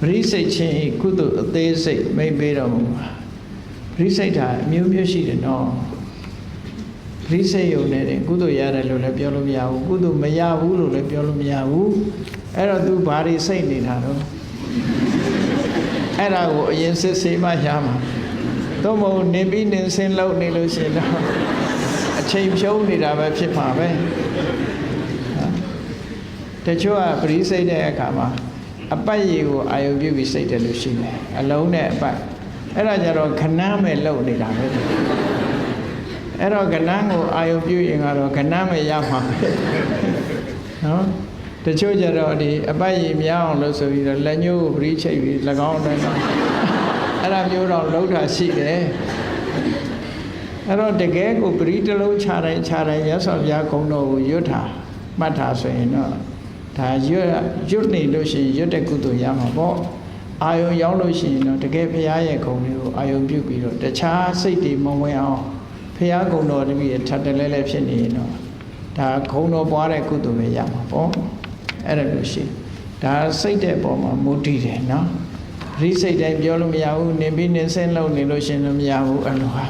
ပရိစိတ်ချင်းဤကုသိုလ်အသေးစိတ်မိတ်ပေးတော်မူပါပရိစိတ်ဟာအမျိုးမျိုးရှိတယ်နော်ပရိစိတ်ယုံနဲ့တင်ကုသိုလ်ရတယ်လို့လည်းပြောလို့မရဘူးကုသိုလ်မရဘူးလို့လည်းပြောလို့မရဘူးအဲ့တော့ तू ဘာတွေစိတ်နေတာတော့အဲ့ဒါကိုအရင်စစ်ဆေးမှရမှာတော့မဟုတ်နေပြီးနေစင်းလောက်နေလို့ရှိရင်တော့အချိန်ဖြုံးနေတာပဲဖြစ်မှာပဲတချို့ကပရိစိတ်တဲ့အခါမှာ အပတ်ရည်ကိုအာယုပြုပြီးစိတ်တယ်လို့ရှိတယ်အလုံးနဲ့အပတ်အဲ့ဒါကြတော့ခဏမဲ့လုံနေတာပဲအဲ့တော့ခဏကိုအာယုပြုရင်ကတော့ခဏမဲ့ရမှာပဲနော်တချို့ကြတော့ဒီအပတ်ရည်များအောင်လို့ဆိုပြီးတော့လက်ညှိုးကိုပရိချိတ်ပြီး၎င်းနဲ့တော့အဲ့ဒါမျိုးတော့လှုပ်တာရှိတယ်အဲ့တော့တကယ်ကိုပရိတလုံးခြားတိုင်းခြားတိုင်းရသော်ဘုရားခုံတော်ကိုရွတ်တာမှတ်တာဆိုရင်တော့ ဒါရွတ်ရွတ်နေလို့ရှိရင်ရွတ်တဲ့ကုသိုလ်ရမှာပေါ့အာယုံရောက်လို့ရှိရင်တော့တကယ်ဘုရားရဲ့ခုံလေးကိုအာယုံပြုတ်ပြီးတော့တခြားစိတ်တွေမဝင်အောင်ဘုရားခုံတော်တပည့်ထပ်တလဲလဲဖြစ်နေရင်တော့ဒါခုံတော်ပွားတဲ့ကုသိုလ်ပဲရမှာပေါ့အဲ့ဒါလို့ရှိရင်ဒါစိတ်တဲ့ပုံမှာမူတည်တယ်နော်ရိစိတ်တိုင်းပြောလို့မရဘူးနေပြီးနေစင်းလုံးနေလို့ရှိရင်လည်းမရဘူးအဲ့လိုဟာ